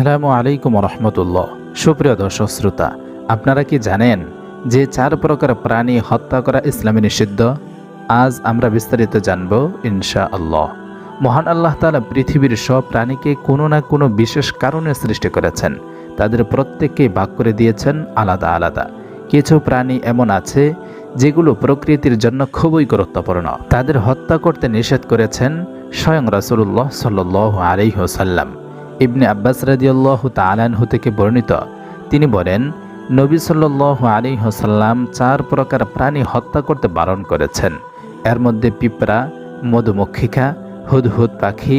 আসসালামু আলাইকুম রহমতুল্লাহ সুপ্রিয় দর্শক শ্রোতা, আপনারা কি জানেন যে চার প্রকার প্রাণী হত্যা করা ইসলামে নিষিদ্ধ? আজ আমরা বিস্তারিত জানব ইনশা আল্লাহ মহান আল্লাহ তালা পৃথিবীর সব প্রাণীকে কোনো না কোনো বিশেষ কারণে সৃষ্টি করেছেন। তাদের প্রত্যেককে ভাগ করে দিয়েছেন আলাদা আলাদা। কিছু প্রাণী এমন আছে যেগুলো প্রকৃতির জন্য খুবই গুরুত্বপূর্ণ। তাদের হত্যা করতে নিষেধ করেছেন স্বয়ং রাসুল্লাহ সাল্লাহ আলিহসাল্লাম ইবনে আব্বাস রাদিয়াল্লাহু তালানহু থেকে বর্ণিত। তিনি বলেন, নবী সাল্লাহ আলী হোসাল্লাম চার প্রকার প্রাণী হত্যা করতে বারণ করেছেন। এর মধ্যে পিঁপড়া, মধুমক্ষিকা, হুদহুদ পাখি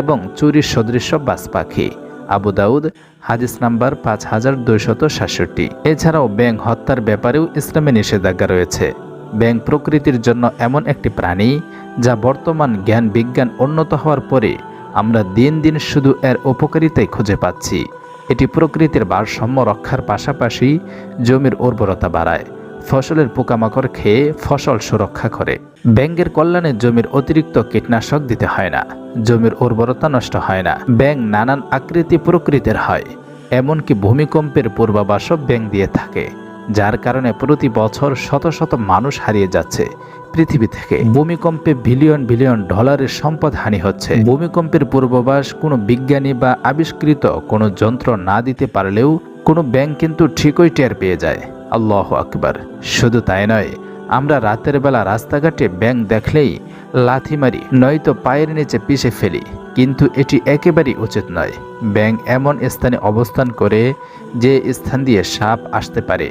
এবং চুরির সদৃশ্য বাস পাখি। আবু দাউদ, হাদিস নাম্বার পাঁচ হাজার দুইশত সাতষট্টি এছাড়াও ব্যাং হত্যার ব্যাপারেও ইসলামে নিষেধাজ্ঞা রয়েছে। ব্যাং প্রকৃতির জন্য এমন একটি প্রাণী যা বর্তমান জ্ঞান বিজ্ঞান উন্নত হওয়ার পরে আমরা দিন দিন শুধু এর উপকারিতাই খুঁজে পাচ্ছি। এটি প্রকৃতির ভারসাম্য রক্ষার পাশাপাশি জমির উর্বরতা বাড়ায়, ফসলের পোকামাকড় খেয়ে ফসল সুরক্ষা করে। ব্যাঙ্গের কল্যাণে জমির অতিরিক্ত কীটনাশক দিতে হয় না, জমির উর্বরতা নষ্ট হয় না ব্যাং নানান আকৃতি প্রকৃতির হয়। এমনকি ভূমিকম্পের পূর্বাভাসও ব্যাং দিয়ে থাকে, যার কারণে প্রতি বছর শত শত মানুষ হারিয়ে যাচ্ছে পৃথিবী থেকে। ভূমিকম্পে বিলিয়ন বিলিয়ন ডলারের সম্পদ হানি হচ্ছে। ভূমিকম্পের পূর্বাভাস কোনো বিজ্ঞানী বা আবিষ্কৃত কোনো যন্ত্র না দিতে পারলেও কোনো ব্যাংক কিন্তু ঠিকই টের পেয়ে যায়। আল্লাহ আকবার। শুধু তাই নয়, আমরা রাতের বেলা রাস্তাঘাটে ব্যাংক দেখলেই লাথি মারি, নয়তো পায়ের নিচে পিষে ফেলি, কিন্তু এটি একেবারেই উচিত নয়। ব্যাংক এমন স্থানে অবস্থান করে যে স্থান দিয়ে সাপ আসতে পারে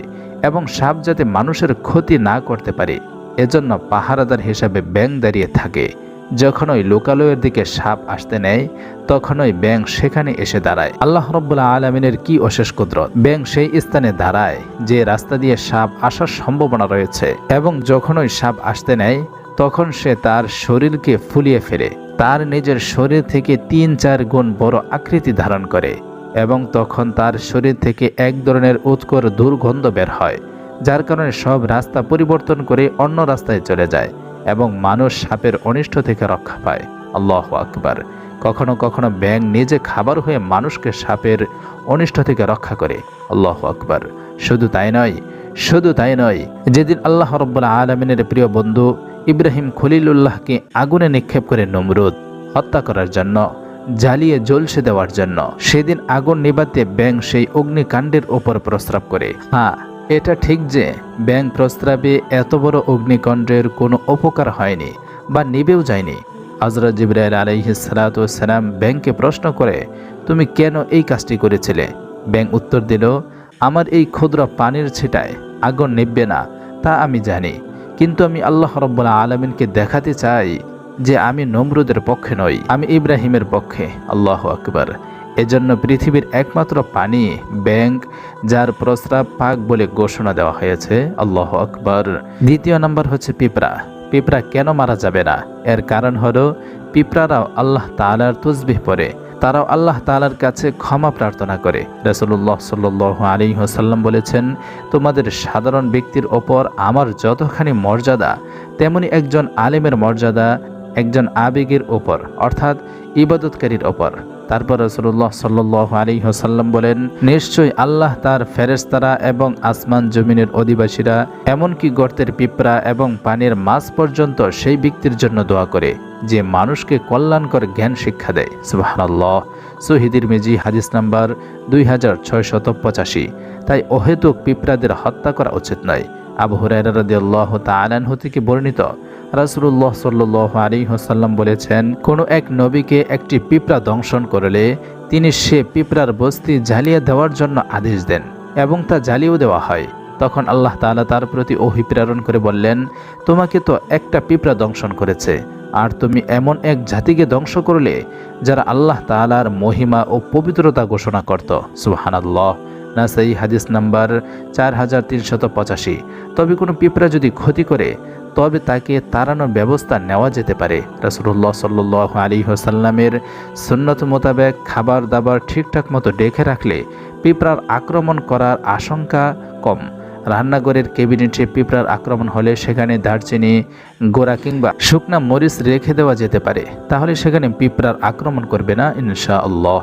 এবং সাপ যাতে মানুষের ক্ষতি না করতে পারে এজন্য পাহারাদার হিসাবে ব্যাং দাঁড়িয়ে থাকে। যখন ওই লোকালয়ের দিকে সাপ আসতে নেয় তখন ওই সেখানে এসে দাঁড়ায়। আল্লাহ রব্বুল্লাহ আলমিনের কি অশেষ কুদরত। ব্যাং সেই স্থানে দাঁড়ায় যে রাস্তা দিয়ে সাপ আসার সম্ভাবনা রয়েছে এবং যখন ওই সাপ আসতে নেয়, তখন সে তার শরীরকে ফুলিয়ে ফেলে। তার নিজের শরীর থেকে তিন চার গুণ বড় আকৃতি ধারণ করে এবং তখন তার শরীর থেকে এক ধরনের উৎকর দুর্গন্ধ বের হয়। যার কারণে সব রাস্তা পরিবর্তন করে অন্য রাস্তায় চলে যায় এবং মানুষ সাপের অনিষ্ট থেকে রক্ষা পায়। আল্লাহ আকবার। কখনো কখনো ব্যাং নিজে খাবার হয়ে মানুষকে সাপের অনিষ্ট থেকে রক্ষা করে। আল্লাহ আকবার। শুধু তাই নয়, শুধু তাই নয়, যেদিন আল্লাহ রব্বুল্লা আলমিনের প্রিয় বন্ধু ইব্রাহিম খলিলুল্লাহকে আগুনে নিক্ষেপ করে নমরুদ হত্যা করার জন্য, জ্বালিয়ে জ্বলসে দেওয়ার জন্য, সেদিন আগুন নিবাতে ব্যাং সেই অগ্নিকাণ্ডের ওপর প্রস্রাব করে। হ্যাঁ এটা ঠিক যে ব্যাং প্রস্রাবে এত বড় অগ্নিকণ্ডের কোনো উপকার হয়নি বা নিবেও যায়নি। হজরত জিব্রাইল আলাইহিসালাম ব্যাংকে প্রশ্ন করে, তুমি কেন এই কাজটি করেছিলে? ব্যাং উত্তর দিল, আমার এই ক্ষুদ্র পানির ছিটায় আগুন নিববে না, তা আমি জানি। কিন্তু আমি আল্লাহ রব্বুল্লা আলমিনকে দেখাতে চাই যে আমি নমরুদের পক্ষে নই, আমি ইব্রাহিমের পক্ষে। আল্লাহ আকবর। এজন্য পৃথিবীর একমাত্র পানি, ব্যাংক, যার প্রস্রাব পাক বলে ঘোষণা দেওয়া হয়েছে। আল্লাহ আকবর। দ্বিতীয় নম্বর হচ্ছে পিঁপড়া। পিঁপড়া কেন মারা যাবে না? এর কারণ হলো, পিঁপড়ারাও আল্লাহ তালার তুসবিহ পরে তারাও আল্লাহ তালার কাছে ক্ষমা প্রার্থনা করে। রসুল্লাহ সাল্লাহ আলী হোসাল্লাম বলেছেন, তোমাদের সাধারণ ব্যক্তির ওপর আমার যতখানি মর্যাদা, তেমনি একজন আলেমের মর্যাদা একজন আবেগের ওপর, অর্থাৎ ইবাদতকারীর ওপর। তারপর রসুল্লাহ সাল্লাহ আলী হোসাল্লাম বলেন নিশ্চয়ই আল্লাহ তার ফেরেস্তারা এবং আসমান জমিনের অধিবাসীরা, এমনকি গর্তের পিঁপড়া এবং পানির মাছ পর্যন্ত সেই ব্যক্তির জন্য দোয়া করে, যে মানুষকে কল্যাণকর জ্ঞান শিক্ষা দেয়। সুবাহান্লাহ শহীদির মেজি হাদিস নাম্বার দুই হাজার ছয়শত পঁচাশি। তাই অহেতুক পিঁপড়াদের হত্যা করা উচিত নয়। আবু হুরাইরাদিয়াল্লাহ তালানহু থেকে বর্ণিত রাসুল্লাহ সাল্লাহ আলী হোসাল্লাম বলেছেন, কোনো এক নবীকে একটি পিঁপড়া দংশন করলে তিনি সে পিঁপড়ার বস্তি জ্বালিয়ে দেওয়ার জন্য আদেশ দেন এবং তা জ্বালিয়েও দেওয়া হয়। তখন আল্লাহ তালা তার প্রতি অভিপ্রেরণ করে বললেন, তোমাকে তো একটা পিঁপড়া দংশন করেছে, আর তুমি এমন এক জাতিকে ধ্বংস করলে যারা আল্লাহ তালার মহিমা ও পবিত্রতা ঘোষণা করত। সুহানাল্লাহ নাসাই হাদিস নাম্বার চার হাজার তিনশত পঁচাশি। তবে কোনো পিঁপড়া যদি ক্ষতি করে তবে তাকে তাড়ানোর ব্যবস্থা নেওয়া যেতে পারে। রাসুল্লাহ সাল্লাহ আলী হোসাল্লামের সুন্নত মোতাবেক খাবার দাবার ঠিকঠাক মতো ডেকে রাখলে পিঁপড়ার আক্রমণ করার আশঙ্কা কম। রান্নাঘরের কেবিনেটে পিঁপড়ার আক্রমণ হলে সেখানে দারচিনি, গোড়া কিংবা শুকনা মরিচ রেখে দেওয়া যেতে পারে। তাহলে সেখানে পিঁপড়ার আক্রমণ করবে না ইনশা আল্লাহ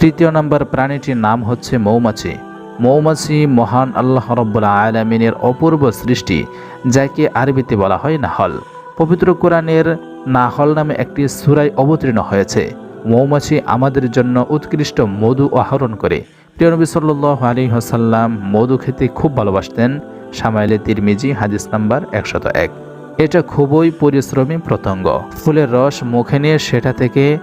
তৃতীয় নম্বর প্রাণীটির নাম হচ্ছে মৌমাছি। মৌমাছি মহান আল্লাহ রব্বুল্লা আলমিনের অপূর্ব সৃষ্টি, যাকে আরবিতে বলা হয় নাহল। পবিত্র কোরআনের নাহল নামে একটি সুরাই অবতীর্ণ হয়েছে। মৌমাছি আমাদের জন্য উৎকৃষ্ট মধু আহরণ করে। প্রিয় নবী সাল্লাহ আলী হাসাল্লাম মধু খেতে খুব ভালোবাসতেন। সামাইলে তিরমিজি, হাদিস নাম্বার একশত এক। এটা খুবই পরিশ্রমী প্রত্যঙ্গ। ফুলের রস মুখে নিয়ে সেটা থেকে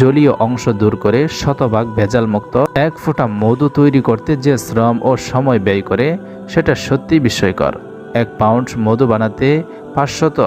জলীয় অংশ দূর করে শতভাগ ভেজাল মুক্ত এক ফোঁটা মধু তৈরি করতে যে শ্রম ও সময় ব্যয় করে, সেটা সত্যি বিস্ময়কর। এক পাউন্ড মধু বানাতে পাঁচশত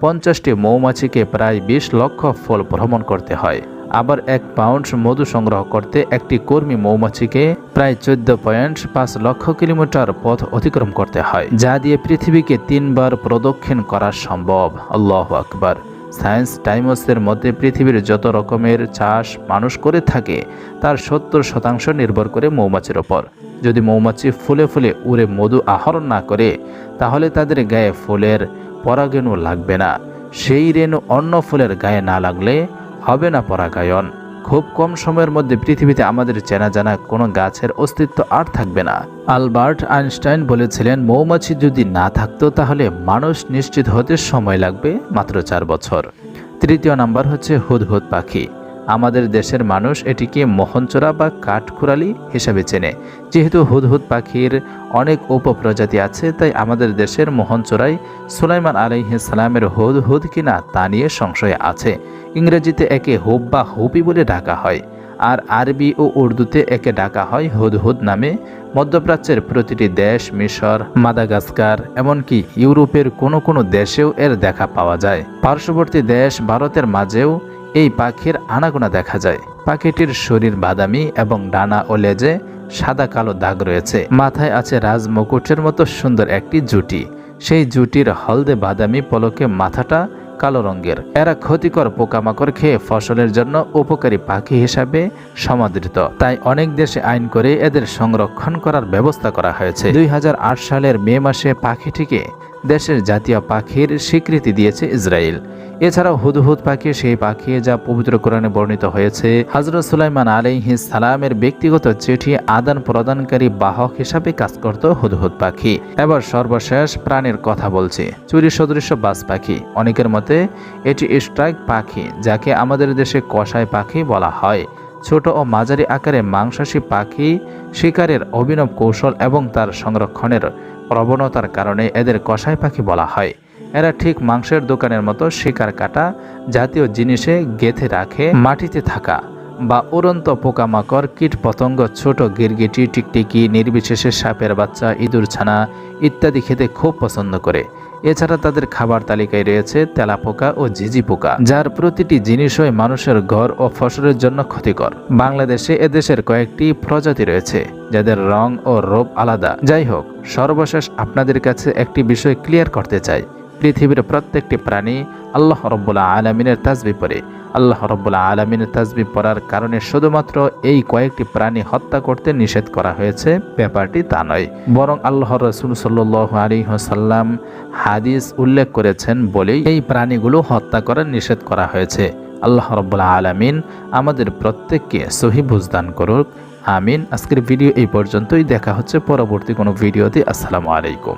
পঞ্চাশটি মৌমাছিকে প্রায় বিশ লক্ষ ফল ভ্রমণ করতে হয়। আবার এক পাউন্ড মধু সংগ্রহ করতে একটি কর্মী মৌমাছিকে প্রায় চোদ্দ পয়েন্ট পাঁচ লক্ষ কিলোমিটার পথ অতিক্রম করতে হয়, যা দিয়ে পৃথিবীকে তিনবার প্রদক্ষিণ করা সম্ভব। আল্লাহ আকবার। সায়েন্স টাইমসের মধ্যে পৃথিবীর যত রকমের চাষ মানুষ করে থাকে, তার সত্তর শতাংশ নির্ভর করে মৌমাছির ওপর। যদি মৌমাছি ফুলে ফুলে উড়ে মধু আহরণ না করে, তাহলে তাদের গায়ে ফুলের পরাগেণু লাগবে না। সেই রেণু অন্য ফুলের গায়ে না লাগলে হবে না পরাগায়ন। খুব কম সময়ের মধ্যে পৃথিবীতে আমাদের চেনা জানা কোনো গাছের অস্তিত্ব আর থাকবে না। আলবার্ট আইনস্টাইন বলেছিলেন, মৌমাছি যদি না থাকতো তাহলে মানুষ নিশ্চিত হতে সময় লাগবে মাত্র চার বছর। তৃতীয় নাম্বার হচ্ছে হুদহুদ পাখি। আমাদের দেশের মানুষ এটিকে মোহনচোরা বা কাঠখুরালি হিসাবে চেনে। যেহেতু হুদহুদ পাখির অনেক উপপ্রজাতি আছে, তাই আমাদের দেশের মোহনচোরাই সুলাইমান আলাইহিস সালামের হুদহুদ কিনা তা নিয়ে সংশয় আছে। ইংরেজিতে একে হুব বা হুপি বলে ডাকা হয়, আর আরবি ও উর্দুতে একে ডাকা হয় হুদহুদ নামে। মধ্যপ্রাচ্যের প্রতিটি দেশ, মিশর, মাদাগাস্কার, এমনকি ইউরোপের কোনো কোনো দেশেও এর দেখা পাওয়া যায়। পার্শ্ববর্তী দেশ ভারতের মাঝেও এই পাখির আনাগোনা দেখা যায়। পাখিটির শরীর বাদামি এবং ডানা ও লেজে সাদা কালো দাগ রয়েছে। মাথায় আছে রাজমুকুটের মতো সুন্দর একটি জুটি। সেই জুটির হলদে বাদামি পলকে মাথাটা কালো রঙের। এরা ক্ষতিকর পোকামাকড় খেয়ে ফসলের জন্য উপকারী পাখি হিসাবে সমাদৃত। তাই অনেক দেশে আইন করে এদের সংরক্ষণ করার ব্যবস্থা করা হয়েছে। দুই হাজার আট সালের মে মাসে পাখিটিকে দেশের জাতীয় পাখির স্বীকৃতি দিয়েছে ইসরায়েল। এছাড়াও হুদহুদ পাখি, সেই পাখি যা পবিত্র কোরআনে বর্ণিত হয়েছে। হজরত সুলাইমান আলাইহি সালামের ব্যক্তিগত চিঠি আদান প্রদানকারী বাহক হিসাবে কাজ করত হুদহুদ পাখি। এবার সর্বশেষ প্রাণীর কথা বলছি। চুরি সদৃশ্য বাস পাখি। অনেকের মতে, এটি স্ট্রাইক পাখি, যাকে আমাদের দেশে কষাই পাখি বলা হয়। ছোট ও মাঝারি আকারে মাংসাশী পাখি শিকারের অভিনব কৌশল এবং তার সংরক্ষণের প্রবণতার কারণে এদের কষাই পাখি বলা হয়। এরা ঠিক মাংসের দোকানের মতো শিকার কাটা, জাতীয় জিনিসে গেথে রাখে, মাটিতে থাকা বা উড়ন্ত পোকামাকড় কীট পতঙ্গ ছোট গিরগিটি, টিকটিকি, নির্বিশেষে সাপের বাচ্চা, ইঁদুর ছানা ইত্যাদি খেতে খুব পছন্দ করে। এছাড়া তাদের খাবার তালিকায় রয়েছে তেলাপোকা ও ঝিঝি পোকা যার প্রতিটি জিনিসই মানুষের ঘর ও ফসলের জন্য ক্ষতিকর। বাংলাদেশে এদেশের কয়েকটি প্রজাতি রয়েছে, যাদের রং ও রোপ আলাদা। যাই হোক, সর্বশেষ আপনাদের কাছে একটি বিষয় ক্লিয়ার করতে চাই। পৃথিবীর প্রত্যেকটি প্রাণী আল্লাহ রব্বুল্লাহ আলমিনের তাজবি পরে আল্লাহ রব্বুল্লাহ আলমিনের তাজবি পড়ার কারণে শুধুমাত্র এই কয়েকটি প্রাণী হত্যা করতে নিষেধ করা হয়েছে। ব্যাপারটি তা নয়। বরং আল্লাহ রসুল সাল্লাহ হাদিস উল্লেখ করেছেন বলেই এই প্রাণীগুলো হত্যা করার নিষেধ করা হয়েছে। আল্লাহ রব্বুল্লাহ আলমিন আমাদের প্রত্যেককে সহি বুঝদান করুক। আমিন। আজকের ভিডিও এই পর্যন্তই। দেখা হচ্ছে পরবর্তী কোনো ভিডিওতে। আসসালামু আলাইকুম।